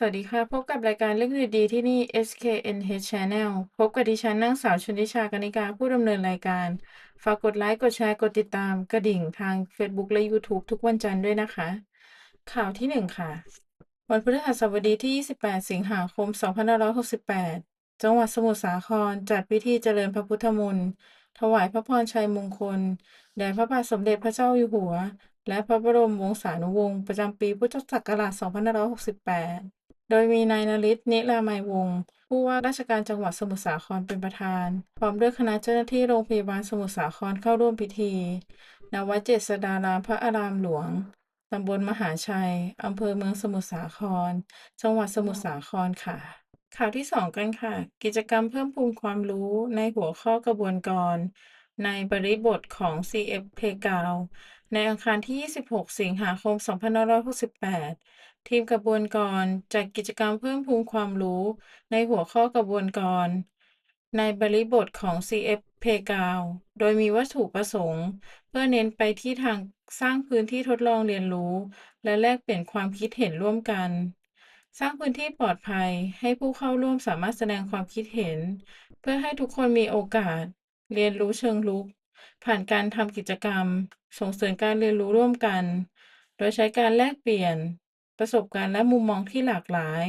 สวัสดีค่ะ พบกับรายการเรื่องดีๆที่นี่ SKNH Channel พบกับดิฉันนางสาวชนทิชากนิกาผู้ดำเนินรายการ ฝากกดไลค์ กดแชร์ กดติดตามกระดิ่งทาง Facebook และ YouTube ทุกวันจันทร์ด้วยนะคะ ข่าวที่ 1 ค่ะ วันพฤหัสบดีที่ 28 สิงหาคม 2568 จังหวัดสมุทรสาครจัดพิธีเจริญพระพุทธมนต์ถวายพระพรชัยมงคลแด่พระบาทสมเด็จพระเจ้าอยู่หัว และพระบรมวงศานุวงศ์ประจำปีพุทธศักราช 2568 โดยมีนายนฤทธิ์นิรามัยวงศ์ผู้ว่าราชการจังหวัดสมุทรสาครเป็นประธาน พร้อมด้วยคณะเจ้าหน้าที่โรงพยาบาลสมุทรสาครเข้าร่วมพิธี ณ วัดเจษฎารามพระอารามหลวง ตำบลมหาชัย อำเภอเมืองสมุทรสาคร จังหวัดสมุทรสาครค่ะ ข่าวที่ 2 กันค่ะ กิจกรรมเพิ่มพูนความรู้ในหัวข้อกระบวนกร ในบริบทของ CF Playground ในอังคารที่ 26 สิงหาคม 2568 ทีมกระบวนกรจัดกิจกรรมเพิ่มพูนความรู้ในหัวข้อกระบวนกร ในบริบทของ CF Playground โดยมีวัตถุประสงค์ เพื่อเน้นไปที่ทางสร้างพื้นที่ทดลองเรียนรู้ และแลกเปลี่ยนความคิดเห็นร่วมกัน สร้างพื้นที่ปลอดภัยให้ผู้เข้าร่วมสามารถแสดงความคิดเห็น เพื่อให้ทุกคนมีโอกาส เรียนรู้เชิงรุก ผ่านการทำกิจกรรม ส่งเสริมการเรียนรู้ร่วมกัน โดยใช้การแลกเปลี่ยน ประสบการณ์และมุมมองที่หลากหลาย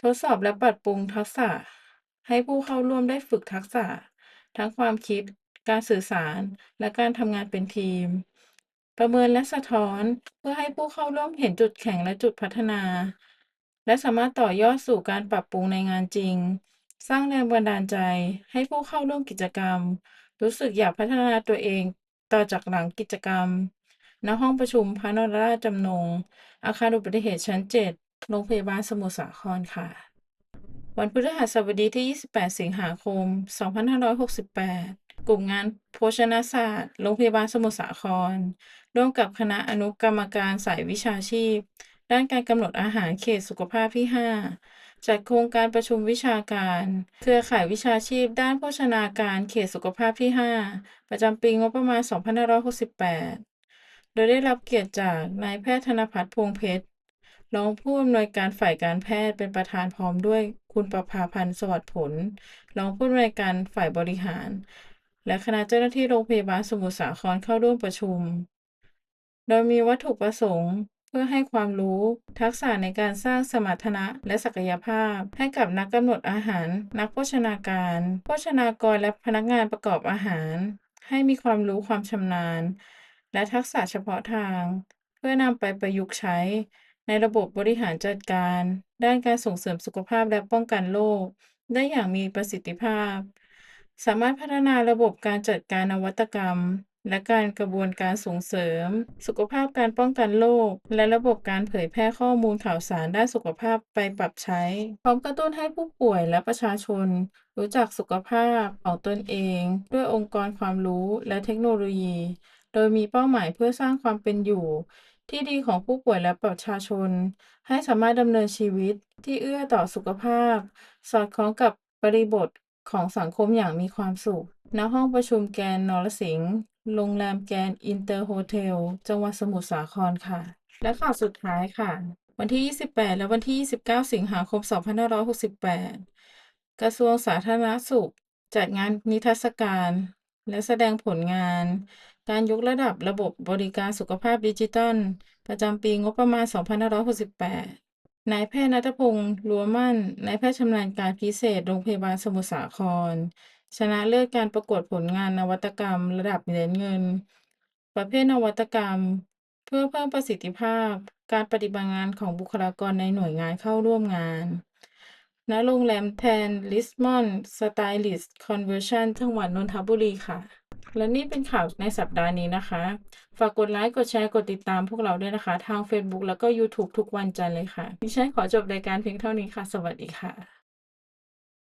ทดสอบและปรับปรุงทักษะ ให้ผู้เข้าร่วมได้ฝึกทักษะ ทั้งความคิด การสื่อสาร และการทำงานเป็นทีม ประเมินและสะท้อน เพื่อให้ผู้เข้าร่วมเห็นจุดแข็งและจุดพัฒนา และสามารถต่อยอดสู่การปรับปรุงในงานจริง สร้างแรงบันดาลใจ ให้ผู้เข้าร่วมกิจกรรม รู้สึกอยากพัฒนาตัวเองต่อจากหลังกิจกรรม ณห้องประชุมพระนราชจำนง อาคารอุบัติเหตุชั้น 7 โรงพยาบาลสมุทรสาครค่ะ วันพฤหัสบดีที่ 28 สิงหาคม 2568 กลุ่มงานโภชนาศาสตร์ โรงพยาบาลสมุทรสาคร ร่วมกับคณะอนุกรรมการสายวิชาชีพ ด้านการกำหนดอาหารเขตสุขภาพที่ 5 จัดโครงการประชุมวิชาการ เครือข่ายวิชาชีพ ด้านโภชนาการเขตสุขภาพที่ 5 ประจำปีงบประมาณ 2568 โดยได้รับเกียรติจากนายแพทย์ธนภัทรพวงเพชรรองผู้อำนวยการฝ่ายการแพทย์เป็นประธานพร้อมด้วยคุณประภาพันธ์สวัสดิ์ผลรองผู้อำนวยการฝ่ายบริหาร และคณะเจ้าหน้าที่โรงพยาบาลสมุทรสาครเข้าร่วมประชุม โดยมีวัตถุประสงค์เพื่อให้ความรู้ทักษะในการสร้างสมรรถนะและศักยภาพ ให้กับนักกำหนดอาหาร นักโภชนาการ โภชนากรและพนักงานประกอบอาหาร ให้มีความรู้ความชำนาญ และทักษะเฉพาะทาง เพื่อนำไปประยุกต์ใช้ ในระบบบริหารจัดการ ด้านการส่งเสริมสุขภาพและป้องกันโรคได้อย่างมีประสิทธิภาพ สามารถพัฒนาระบบการจัดการนวัตกรรม และการกระบวนการส่งเสริม สุขภาพการป้องกันโรคและระบบการเผยแพร่ข้อมูลข่าวสารด้านสุขภาพไปปรับใช้ พร้อมกระตุ้นให้ผู้ป่วยและประชาชน รู้จักสุขภาพของตนเอง ด้วยองค์กรความรู้และเทคโนโลยี โดยมีเป้าหมายเพื่อสร้างความเป็นอยู่ ที่ดีของผู้ป่วยและประชาชน ให้สามารถดำเนินชีวิตที่เอื้อต่อสุขภาพ สอดคล้องกับบริบทของสังคมอย่างมีความสุข ณ ห้องประชุมแกนนรสิงห์โรงแรมแกนอินเตอร์โฮเทล จังหวัดสมุทรสาครค่ะ และข่าวสุดท้ายค่ะ วันที่ 28 และวันที่ 29 สิงหาคม 2568 กระทรวงสาธารณสุข จัดงานนิทรรศการ และแสดงผลงาน การยกระดับระบบบริการสุขภาพดิจิทัล ประจำปีงบประมาณ 2568 นายแพทย์ณัฐพงษ์ลัวมั่น นายแพทย์ชำนาญการพิเศษ โรงพยาบาลสมุทรสาคร ชนะเลิศการประกวดผลงานนวัตกรรม ระดับเหรียญเงิน ประเภทนวัตกรรม เพื่อเพิ่มประสิทธิภาพ การปฏิบัติงานของบุคลากรในหน่วยงานเข้าร่วมงานณโรงแรมแทนริชมอน สไตลิสคอนเวนชั่นจังหวัดนนทบุรีค่ะ และนี่เป็นข่าวในสัปดาห์นี้นะคะ ฝากกดไลค์ กดแชร์ กดติดตามพวกเราด้วยนะคะ ทาง Facebook แล้วก็ YouTube ทุกวันจันทร์เลยค่ะ ดิฉันขอจบรายการเพียงเท่านี้ค่ะ สวัสดีค่ะ